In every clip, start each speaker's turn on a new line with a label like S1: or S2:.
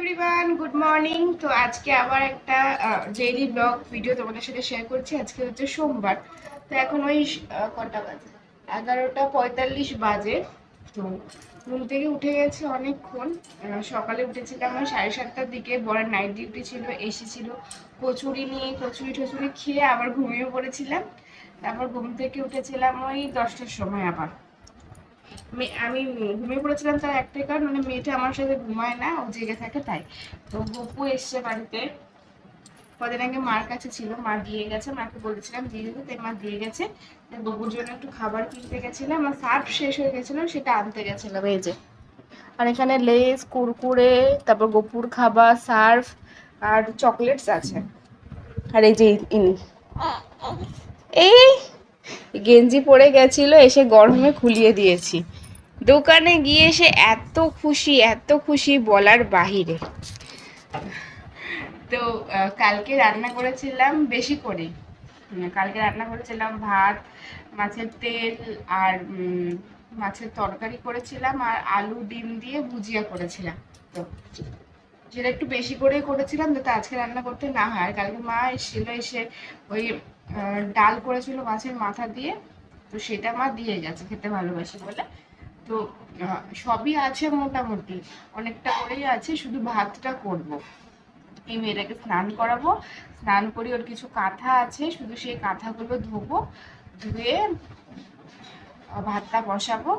S1: Everyone good morning তো আজকে আবার একটা ডেইলি ব্লগ ভিডিও তোমাদের সাথে শেয়ার করছি। আজকে হচ্ছে সোমবার। তো এখন ওই কটা বাজে? এগারোটা পঁয়তাল্লিশ বাজে। তো ঘুম থেকে উঠে গেছে অনেকক্ষণ। সকালে উঠেছিলাম ওই সাড়ে সাতটার দিকে। বড় নাইট ডিউটি ছিল এসি ছিল। কচুরি নিয়ে কচুরি টচুরি খেয়ে আবার ঘুমিয়ে পড়েছিলাম। তারপর ঘুম থেকে উঠেছিলাম ওই দশটার সময় আবার। আমি ঘুমিয়ে পড়েছিলাম তার একটাই কারণ মানে মেয়েটা আমার সাথে ঘুমায় না, ও জেগে থাকে তাই। তো গপু এসছে বাড়িতে। কদিন আগে মার কাছে ছিল, মা দিয়ে গেছে, মাকে বলেছিলাম দিয়ে দিতে, তাই মা দিয়ে গেছে। গপুর জন্য একটু খাবার কিনতে গেছিলাম, আর সার্ফ শেষ হয়ে গেছিল, সেটা আনতে গেছিলাম, এই যে। আর এখানে লেস, কুরকুরে, তারপর গপুর খাবার, সার্ফ, আর চকলেটস আছে। আর এই যে ইনি, এই, গেঞ্জি পরে গেছিল, এসে গরমে খুলিয়ে দিয়েছি। দোকানে গিয়ে সে এত খুশি এত খুশি বলার বাহিরে। তো কালকে রান্না করেছিলাম বেশি করে। কালকে রান্না করেছিলাম ভাত, মাছের তেল আর মাছের তরকারি করেছিলাম আর আলু, ডিম দিয়ে ভুজিয়া করেছিলাম। তো, সেটা একটু বেশি করে করেছিলাম যাতে আজকে রান্না করতে না হয়। আর কালকে মা এসেছিল, এসে ওই ডাল করেছিল মাছের মাথা দিয়ে। তো সেটা মা দিয়ে গেছে খেতে ভালোবাসি বলে। তো সবই আছে মোটামুটি। অনেকটা করেই আছে, শুধু ভাতটা করব। এই মেয়েটাকে স্নান করাবো। স্নান করে ওর কিছু কাঁথা আছে, শুধু সেই কাঁথাগুলো ধোবো, ধুয়ে ভাতটা বসাবো,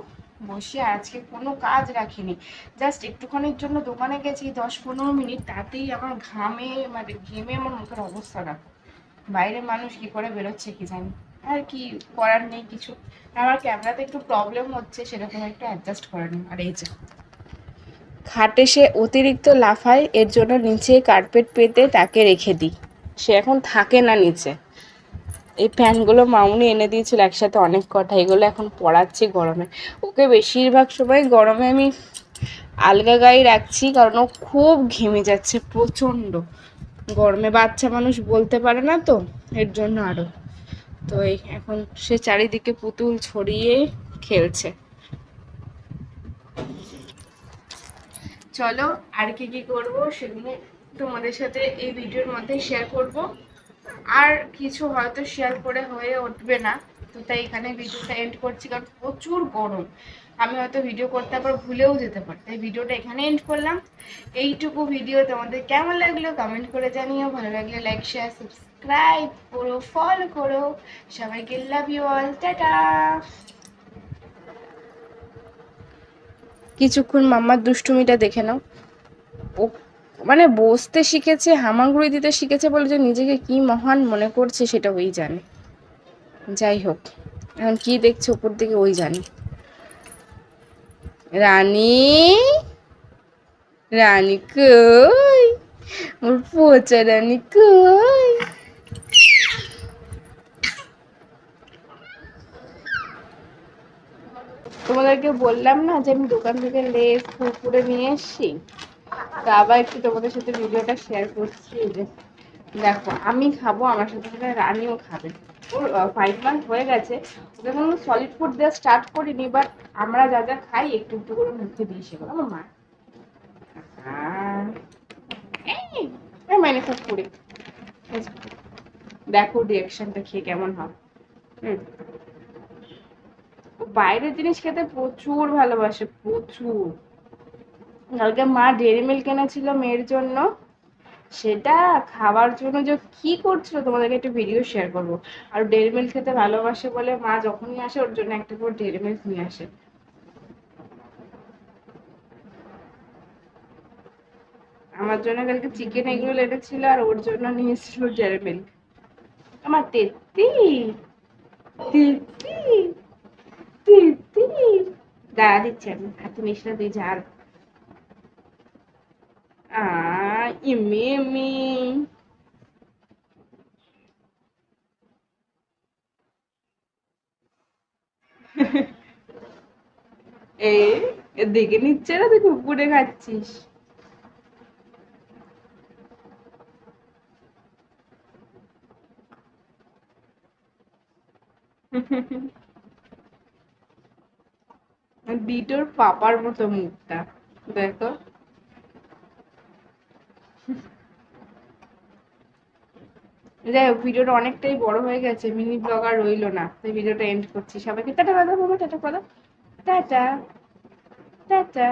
S1: বসিয়ে আজকে কোনো কাজ রাখিনি। জাস্ট একটুখানির জন্য দোকানে গেছি, দশ পনেরো মিনিট, তাতেই আমার ঘামে মানে ঘেমে আমার মুখের অবস্থা দেখো। বাইরে মানুষ কি করে বেরোচ্ছে কি জানি। আর কি করার নেই কিছু। আমার ক্যামেরাতে একটু প্রবলেম হচ্ছে, সেরকম একটু অ্যাডজাস্ট করে নিই। আর এই যে, খাটে সে অতিরিক্ত লাফায়, এর জন্য নিচে কার্পেট পেতে তাকে রেখে দিই। সে এখন থাকে না নিচে। এই ফ্যানগুলো মামুনি এনে দিয়েছিল একসাথে অনেক কটা, এগুলো এখন পড়াচ্ছি গরমে। ওকে বেশিরভাগ সময় গরমে আমি আলগা গায়ে রাখছি, কারণ ও খুব ঘেমে যাচ্ছে প্রচণ্ড। গরমে বাচ্চা মানুষ বলতে পারে না তো, এর জন্য আরও। তো এখন সে চারিদিকে পুতুল ছড়িয়ে খেলছে। চলো আর কি কি করব সেগুলো তোমাদের সাথে এই ভিডিওর মধ্যে শেয়ার করব। আর কিছু হয়তো শেয়ার করে হয়ে উঠবে না। তো তাই এখানে ভিডিওটা এন্ড করছি কারণ প্রচুর গরম। আমি হয়তো ভিডিও করতে আবার ভুলেও যেতে পারি। তাই ভিডিওটা এখানে এন্ড করলাম। এইটুকু ভিডিও তোমাদের কেমন লাগল কমেন্ট করে জানিও। ভালো লাগলে লাইক শেয়ার সাবস্ক্রাইব করো ফলো করো। সবাইকে লাভ ইউ অল টাটা! কিছুক্ষণ মাম্মার দুষ্টুমিটা দেখে নাও। ও মানে বসতে শিখেছে, হামাগুড়ি দিতে শিখেছে বলে যে নিজেকে কি মহান মনে করছে সেটা ওই জানে। যাই হোক, এখন কি দেখছে উপর দিকে ওই জানে। রানী? রানী কই? ওর পচা রানী কই? তোমাদেরকে বললাম না যে আমি দোকান থেকে লেস কুরকুরে নিয়ে এসেছি? তা আবার একটু তোমাদের সাথে ভিডিওটা শেয়ার করছি। দেখো আমি খাব আমার সাথে সাথে রানীও খাবে। ওর ফাইভ মান্থ হয়ে গেছে। ওকে কোনো সলিড ফুড দেওয়া স্টার্ট করিনি বাট আমরা যা যা খাই একটু একটু করে মুখে দিই সেগুলো। আমার মা। আহ, এই, এই মাইনে সব করে। দেখো রিয়াকশনটা খেয়ে কেমন হয়। হুম। বাইরের জিনিস খেতে প্রচুর ভালোবাসে প্রচুর। কালকে মা ডেয়ারি মিল্ক এনেছিল মেয়ের জন্য। সেটা খাওয়ার জন্য যে কি করছিল তোমাদেরকে একটা ভিডিও শেয়ার করব। আর ডেয়ারি মিল্ক খেতে ভালোবাসে বলে মা যখনই আসে ওর জন্য একটা করে ডেয়ারি মিল্ক নিয়ে আসে। আমার জন্য কালকে চিকেন এগুলো এনেছিল আর ওর জন্য নিয়ে এসেছিল ডেয়ারি মিল্ক আমার তেত্তি তেত্তি তেত্তি। দাঁড়া দিচ্ছি আমি, হাতে মিশনা তুই ঝাড় Ah, e meme. এই দেখে নিচ্ছে না তুই কুকুরে খাচ্ছিস বিটোর পাপার মতো মুখটা দেখো যাই হোক, ভিডিওটা অনেকটাই বড় হয়ে গেছে, মিনি ব্লগ আর রইল না, তাই ভিডিওটা এন্ড করছি। সবাইকে টাটা কথা বলো টাটা কথা টাটা টাটা।